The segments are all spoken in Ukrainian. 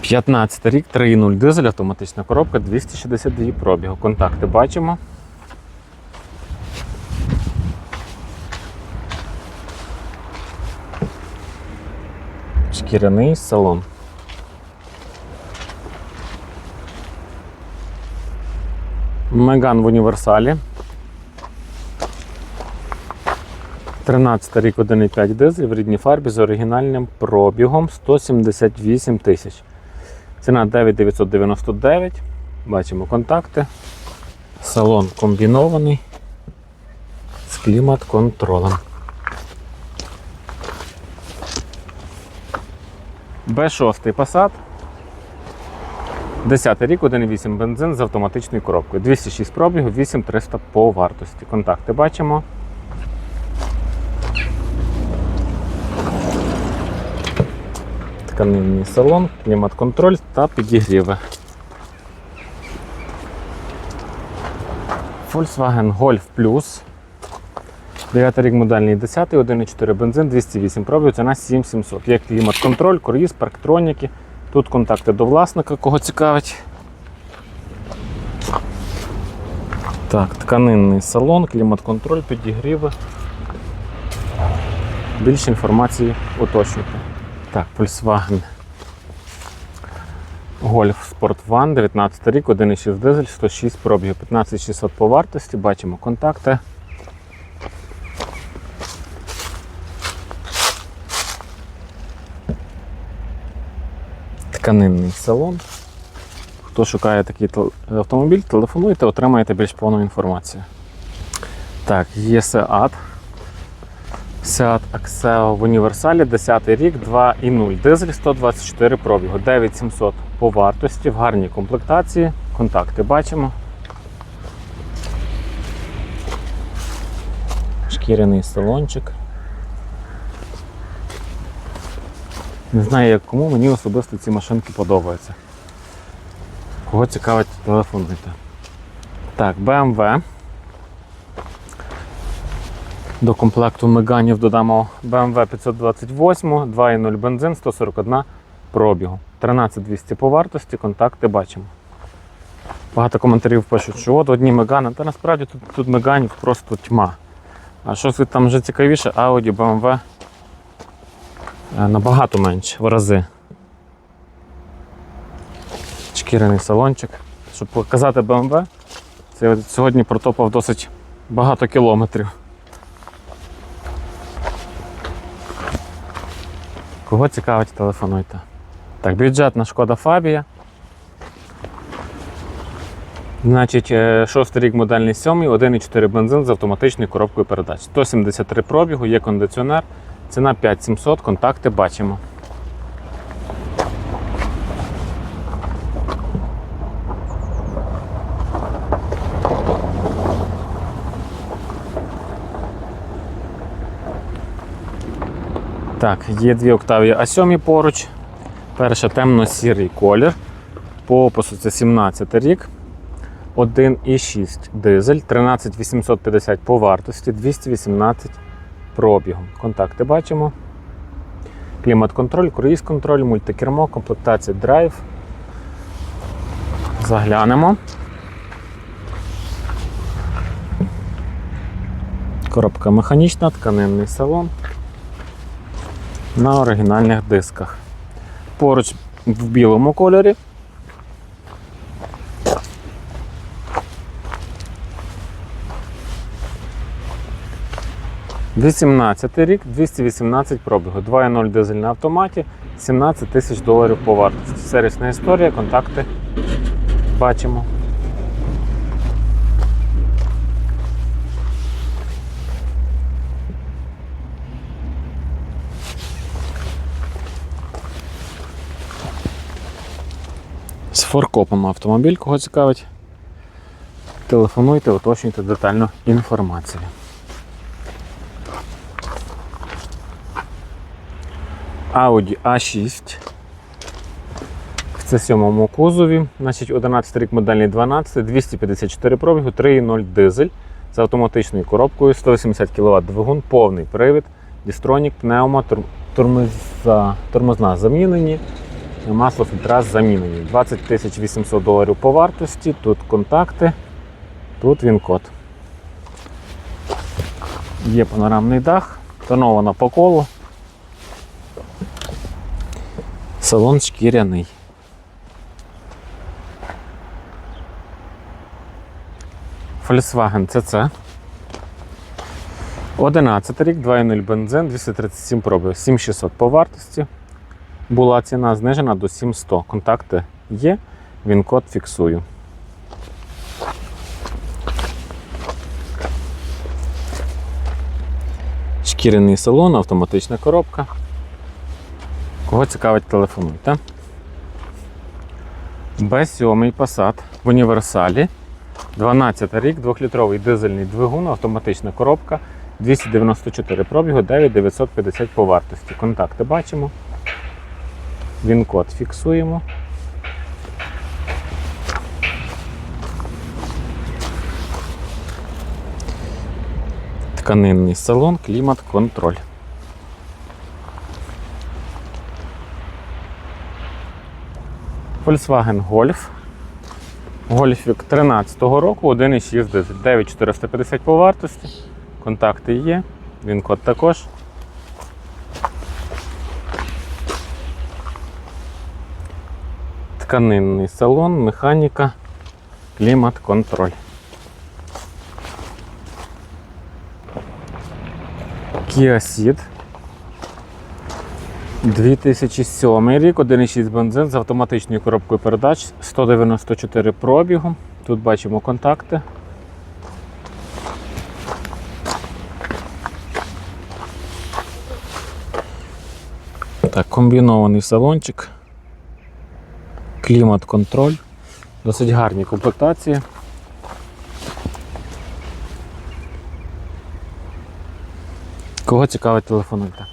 15 рік, 3.0 дизель, автоматична коробка, 262 пробігу. Контакти бачимо. Шкіряний салон. Меган в універсалі. 13 рік 1,5 дизель в рідній фарбі з оригінальним пробігом 178 тисяч. Ціна 9999. Бачимо контакти. Салон комбінований з клімат-контролем. Б6 Passat. 10 рік, 1,8 бензин з автоматичною коробкою. 206 пробігу, 8300 по вартості. Контакти бачимо. Тканинний салон, клімат-контроль та підігріви. Volkswagen Golf Plus. 9 рік модельний 10, 1,4 бензин, 208 пробів, ціна 7700. Є клімат-контроль, круїз, парктроніки. Тут контакти до власника, кого цікавить. Так, тканинний салон, клімат-контроль, підігріви. Більше інформації уточнюйте. Так, Volkswagen Golf Sport One, 19 рік, 1,6 дизель, 106 пробігів, 15600 по вартості. Бачимо контакти. Тканинний салон. Хто шукає такий автомобіль, телефонуйте, отримаєте більш повну інформацію. Так, є Seat. Seat Axeo в універсалі 10 рік, 2,0 дизель 124 пробігу, 9700 по вартості, в гарній комплектації. Контакти бачимо. Шкіряний салончик. Не знаю, як кому, мені особисто ці машинки подобаються. Кого цікавить, телефонуйте. Так, BMW. До комплекту Меганів додамо BMW 528, 2.0 бензин, 141 пробігу. 13200 по вартості, контакти бачимо. Багато коментарів пишуть, що от одні Мегани, та насправді тут, тут Меганів просто тьма. А щось там вже цікавіше, Audi, BMW е, набагато менше, в рази. Шкіряний салончик. Щоб показати BMW, це сьогодні протопав досить багато кілометрів. Кого цікавить, телефонуйте. Так, бюджетна шкода Фабія. Значить, е, шостий рік модельний 7, 1,4 бензин з автоматичною коробкою передач. 173 пробігу, є кондиціонер, ціна 5700, контакти бачимо. Так, є дві Octavia А7 поруч. Перша темно-сірий колір. По опису це 17 рік. 1,6 дизель, 13850 по вартості, 218 пробігу. Контакти бачимо. Клімат-контроль, круїз-контроль, мультикермо, комплектація драйв. Заглянемо. Коробка механічна, тканинний салон на оригінальних дисках. Поруч в білому кольорі. Вісімнадцятий рік, 218 пробігу, 2.0 дизель на автоматі, 17 тисяч доларів по вартості. Сервісна історія, контакти бачимо. Форкопом автомобіль, кого цікавить. Телефонуйте, уточнюйте детальну інформацію. Audi A6 в C7 кузові, значить 11 рік модельний 12, 254 пробігу, 3.0 дизель з автоматичною коробкою, 180 кВт двигун, повний привід, дістронік, пневмо, тур- тормоза, тормозна замінені, масло фільтра замінені. 20 800 доларів по вартості, тут контакти, тут він код. Є панорамний дах, тонована по колу. Салон шкіряний. Volkswagen CC. 11 рік, 2.0 бензин, 237 пробів, 7600 по вартості. Була ціна знижена до 7100. Контакти є, він код фіксую. Шкіряний салон, автоматична коробка. Кого цікавить, телефонуйте. Б7 Passat в універсалі. 12 рік, 2-літровий дизельний двигун, автоматична коробка, 294 пробігу, 9950 по вартості. Контакти бачимо. Він код фіксуємо. Тканинний салон, клімат, контроль. Volkswagen Golf. Гольфік 13-го року, 1,6 дизель, 9450 по вартості. Контакти є, він код також. Тканинний салон, механіка, клімат, контроль. Kia Ceed. 2007 рік, 1,6 бензин з автоматичною коробкою передач, 194 пробігу. Тут бачимо контакти. Так, комбінований салончик. Клімат-контроль. Досить гарні комплектації. Кого цікавить телефонуйте?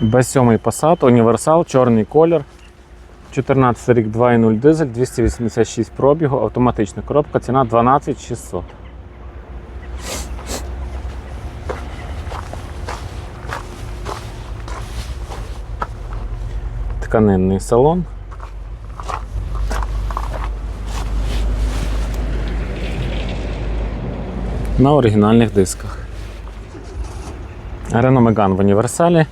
Б7 Passat, універсал, чорний колір. 14 рік 2.0 дизель, 286 пробігу, автоматична коробка, ціна 12600. Тканинний салон. На оригінальних дисках. Renault Megane в універсалі.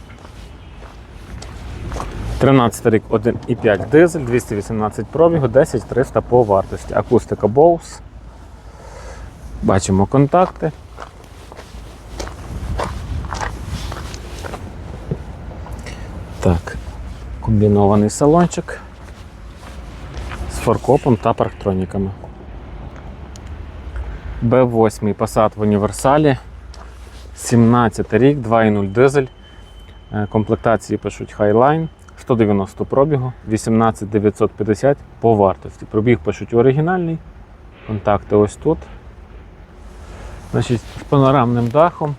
13 рік 1,5 дизель, 218 пробігу, 10 300 по вартості. Акустика Bose. Бачимо контакти. Так, комбінований салончик з форкопом та парктроніками. Б8 Passat в універсалі. 17 рік, 2,0 дизель. Е, Комплектації пишуть Highline, 190 пробігу, 18 950 по вартості. Пробіг пишуть оригінальний. Контакти ось тут. Значить, з панорамним дахом,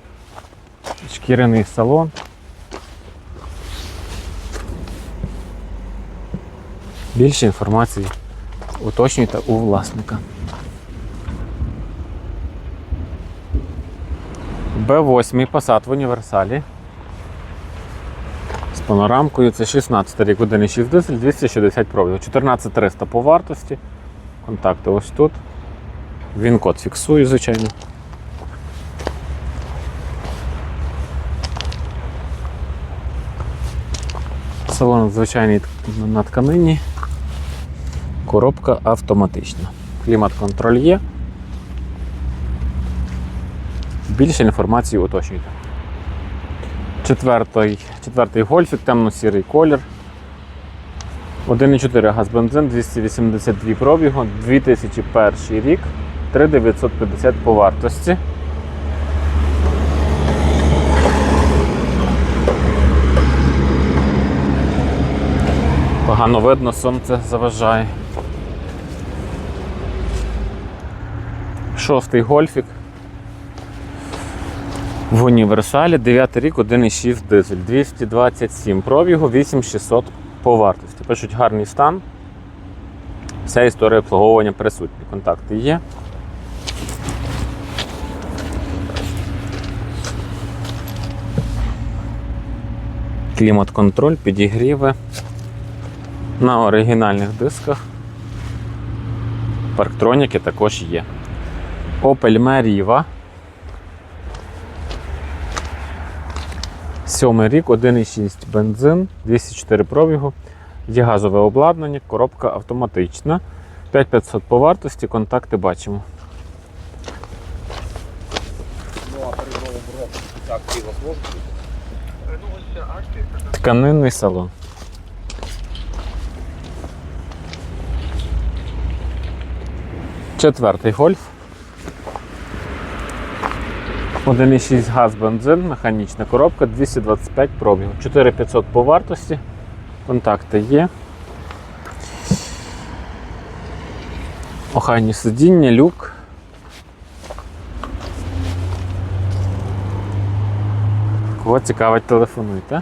шкіряний салон. Більше інформації уточнюйте у власника. Б8 Passat в універсалі. З панорамкою це 16 рік 1,6 дизель, 260 пробігу, 14300 по вартості. Контакти ось тут. Він код фіксую, звичайно. Салон звичайний на тканині. Коробка автоматична. Клімат-контроль є. Більше інформації уточнюйте. Четвертий, четвертий гольфік, темно-сірий колір. 1,4 газ бензин, 282 пробігу, 2001 рік, 3950 по вартості. Погано видно, сонце заважає. Шостий гольфік. В універсалі 9 рік 1,6 дизель, 227 пробігу, 8600 по вартості. Пишуть гарний стан. Вся історія обслуговування присутні. Контакти є. Клімат-контроль, підігріви. На оригінальних дисках. Парктроніки також є. Opel Meriva. Сьомий рік, 1,6 бензин, 204 пробігу. Є газове обладнання, коробка автоматична. 5500 по вартості, контакти бачимо. Тканинний салон. Четвертий гольф. 1,6 газ бензин, механічна коробка, 225 пробігу. 4500 по вартості. Контакти є. Охайні сидіння, люк. Кого цікавить, телефонуйте.